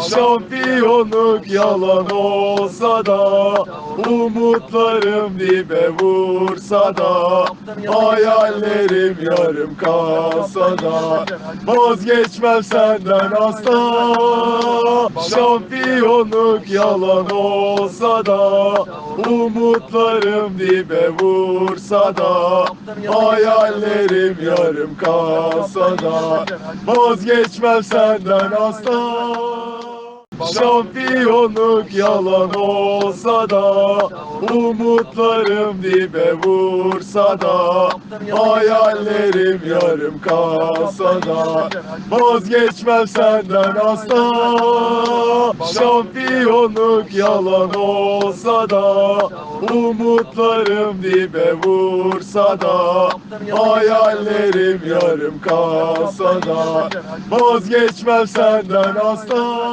Şampiyonluk yalan olsa da Umutlarım dibe vursa da Hayallerim yarım kalsa da Vazgeçmem senden asla Şampiyonluk yalan olsa da Umutlarım dibe vursa da Hayallerim yarım kalsa da Vazgeçmem senden asla. Şampiyonluk yalan olsa da Umutlarım dibe vursa da Hayallerim yarım kalsa da Vazgeçmem senden asla Şampiyonluk yalan olsa da Umutlarım dibe vursa da Hayallerim yarım kalsa da Vazgeçmem senden asla